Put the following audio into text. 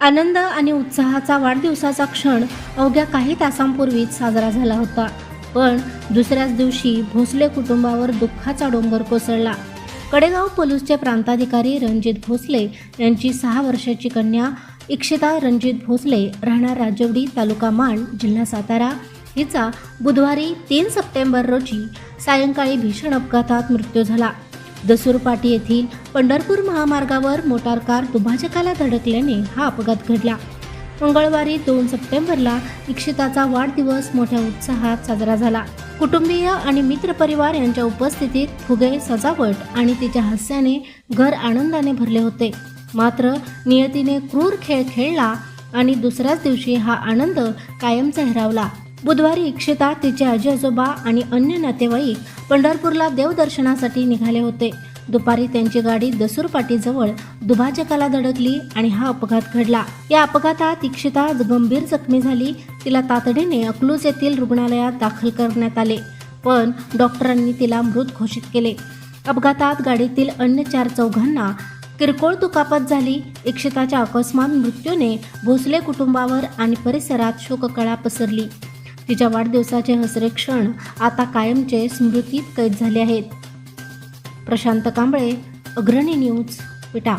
आनंद आणि उत्साहाचा वाढदिवसाचा क्षण अवघ्या काही तासांपूर्वीच साजरा झाला होता. पण दुसऱ्याच दिवशी भोसले कुटुंबावर दुःखाचा डोंगर कोसळला. कडेगाव पोलीसचे प्रांताधिकारी रणजित भोसले यांची सहा वर्षाची कन्या इक्षिता रणजित भोसले राहणार राजवडी तालुका माण जिल्हा सातारा. हिचा बुधवारी तीन सप्टेंबर रोजी सायंकाळी भीषण अपघातात मृत्यू झाला. दसूरपाटी येथील पंढरपूर महामार्गावर मोटार कार दुभाजकाला धडकल्याने हा अपघात घडला. मंगळवारी दोन सप्टेंबरला इक्षिताचा वाढदिवस मोठ्या उत्साहात साजरा झाला. कुटुंबीय आणि मित्रपरिवार यांच्या उपस्थितीत फुगे सजावट आणि तिच्या हास्याने घर आनंदाने भरले होते. मात्र नियतीने क्रूर खेळ खेळला आणि दुसऱ्याच दिवशी हा आनंद कायमचा हिरावला बुधवारी इक्षिता तिचे आजी आजोबा आणि अन्य नातेवाईक पंढरपूरला देवदर्शनासाठी निघाले होते. दुपारी त्यांची गाडी दसूर पाटीजवळ दुभाजकाला धडकली आणि हा अपघात घडला. या अपघातात इक्षिता गंभीर जखमी झाली. तिला तातडीने अकलूज येथील रुग्णालयात दाखल करण्यात आले. पण डॉक्टरांनी तिला मृत घोषित केले. अपघातात गाडीतील अन्य चार चौघांना किरकोळ दुखापत झाली. इक्षिताच्या अकस्मात मृत्यूने भोसले कुटुंबावर आणि परिसरात शोककळा पसरली. तिच्या वाढदिवसाचे हसरे क्षण आता कायमचे स्मृतीत कैद झाले आहेत. प्रशांत कांबळे अग्रणी न्यूज विटा.